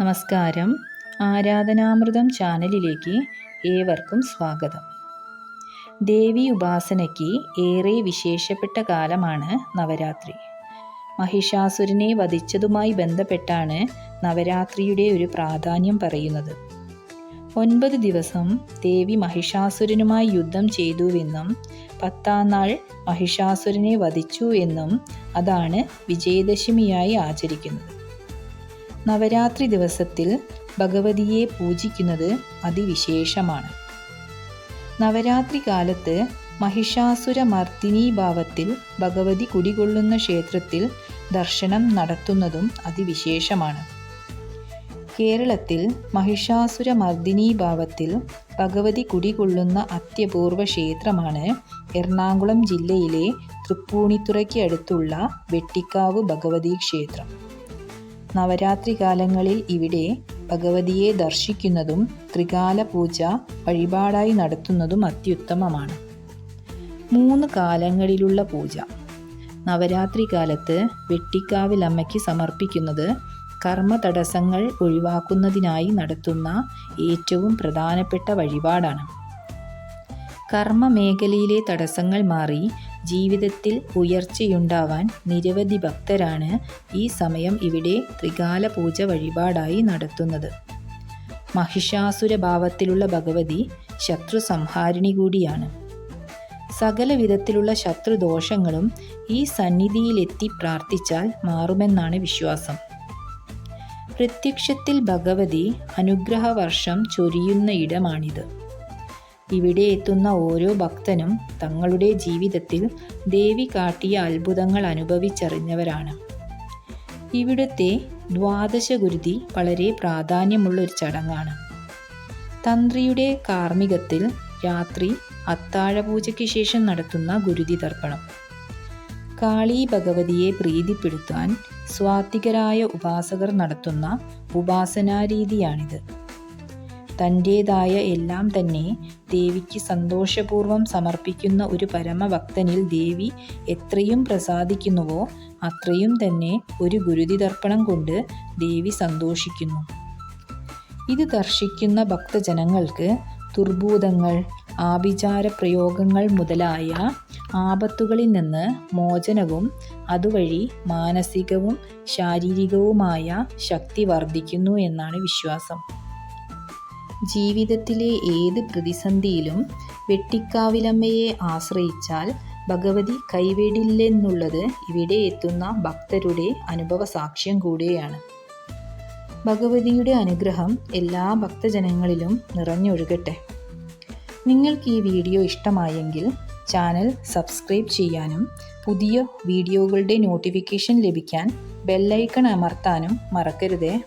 നമസ്കാരം. ആരാധനാമൃതം ചാനലിലേക്ക് ഏവർക്കും സ്വാഗതം. ദേവി ഉപാസനയ്ക്ക് ഏറെ വിശേഷപ്പെട്ട കാലമാണ് നവരാത്രി. മഹിഷാസുരനെ വധിച്ചതുമായി ബന്ധപ്പെട്ടാണ് നവരാത്രിയുടെ ഒരു പ്രാധാന്യം പറയുന്നത്. ഒൻപത് ദിവസം ദേവി മഹിഷാസുരനുമായി യുദ്ധം ചെയ്തുവെന്നും പത്താം നാൾ മഹിഷാസുരനെ വധിച്ചു എന്നും അതാണ് വിജയദശമിയായി ആചരിക്കുന്നത്. നവരാത്രി ദിവസത്തിൽ ഭഗവതിയെ പൂജിക്കുന്നത് അതിവിശേഷമാണ്. നവരാത്രി കാലത്ത് മഹിഷാസുര മർദിനി ഭാവത്തിൽ ഭഗവതി കുടികൊള്ളുന്ന ക്ഷേത്രത്തിൽ ദർശനം നടത്തുന്നതും അതിവിശേഷമാണ്. കേരളത്തിൽ മഹിഷാസുര മർദിനി ഭാവത്തിൽ ഭഗവതി കുടികൊള്ളുന്ന അത്യപൂർവ ക്ഷേത്രമാണ് എറണാകുളം ജില്ലയിലെ തൃപ്പൂണിത്തുറയ്ക്ക് അടുത്തുള്ള വെട്ടിക്കാവ് ഭഗവതി ക്ഷേത്രം. നവരാത്രി കാലങ്ങളിൽ ഇവിടെ ഭഗവതിയെ ദർശിക്കുന്നതും ത്രികാല പൂജ വഴിപാടായി നടത്തുന്നതും അത്യുത്തമമാണ്. മൂന്ന് കാലങ്ങളിലുള്ള പൂജ. നവരാത്രി കാലത്ത് വെട്ടിക്കാവിൽ അമ്മയ്ക്ക് സമർപ്പിക്കുന്നത് കർമ്മ തടസ്സങ്ങൾ ഒഴിവാക്കുന്നതിനായി നടത്തുന്ന ഏറ്റവും പ്രധാനപ്പെട്ട വഴിപാടാണ്. കർമ്മ മേഖലയിലെ തടസ്സങ്ങൾ മാറി ജീവിതത്തിൽ ഉയർച്ചയുണ്ടാവാൻ നിരവധി ഭക്തരാണ് ഈ സമയം ഇവിടെ ത്രികാല പൂജ വഴിപാടായി നടത്തുന്നത്. മഹിഷാസുര ഭാവത്തിലുള്ള ഭഗവതി ശത്രു സംഹാരിണി കൂടിയാണ്. സകല വിധത്തിലുള്ള ശത്രുദോഷങ്ങളും ഈ സന്നിധിയിലെത്തി പ്രാർത്ഥിച്ചാൽ മാറുമെന്നാണ് വിശ്വാസം. പ്രത്യക്ഷത്തിൽ ഭഗവതി അനുഗ്രഹവർഷം ചൊരിയുന്ന ഇടമാണിത്. ഇവിടെ എത്തുന്ന ഓരോ ഭക്തനും തങ്ങളുടെ ജീവിതത്തിൽ ദേവി കാട്ടിയ അത്ഭുതങ്ങൾ അനുഭവിച്ചറിഞ്ഞവരാണ്. ഇവിടുത്തെ ദ്വാദശ ഗുരുതി വളരെ പ്രാധാന്യമുള്ള ഒരു ചടങ്ങാണ്. തന്ത്രിയുടെ കാർമ്മികത്തിൽ രാത്രി അത്താഴപൂജയ്ക്ക് ശേഷം നടത്തുന്ന ഗുരുതി തർപ്പണം. കാളി ഭഗവതിയെ പ്രീതിപ്പെടുത്താൻ സ്വാത്വികരായ ഉപാസകർ നടത്തുന്ന ഉപാസനാരീതിയാണിത്. തന്റേതായ എല്ലാം തന്നെ ദേവിക്ക് സന്തോഷപൂർവം സമർപ്പിക്കുന്ന ഒരു പരമഭക്തനിൽ ദേവി എത്രയും പ്രസാദിക്കുന്നുവോ അത്രയും തന്നെ ഒരു ഗുരുതി തർപ്പണം കൊണ്ട് ദേവി സന്തോഷിക്കുന്നു. ഇത് ദർശിക്കുന്ന ഭക്തജനങ്ങൾക്ക് ദുർഭൂതങ്ങൾ ആഭിചാര പ്രയോഗങ്ങൾ മുതലായ ആപത്തുകളിൽ നിന്ന് മോചനവും അതുവഴി മാനസികവും ശാരീരികവുമായ ശക്തി വർദ്ധിക്കുന്നു എന്നാണ് വിശ്വാസം. ജീവിതത്തിലെ ഏത് പ്രതിസന്ധിയിലും വെട്ടിക്കാവിലമ്മയെ ആശ്രയിച്ചാൽ ഭഗവതി കൈവിടില്ലെന്നുള്ളത് ഇവിടെ എത്തുന്ന ഭക്തരുടെ അനുഭവ സാക്ഷ്യം കൂടിയാണ്. ഭഗവതിയുടെ അനുഗ്രഹം എല്ലാ ഭക്തജനങ്ങളിലും നിറഞ്ഞൊഴുകട്ടെ. നിങ്ങൾക്ക് ഈ വീഡിയോ ഇഷ്ടമായെങ്കിൽ ചാനൽ സബ്സ്ക്രൈബ് ചെയ്യാനും പുതിയ വീഡിയോകളുടെ നോട്ടിഫിക്കേഷൻ ലഭിക്കാൻ ബെല്ലൈക്കൺ അമർത്താനും മറക്കരുതേ.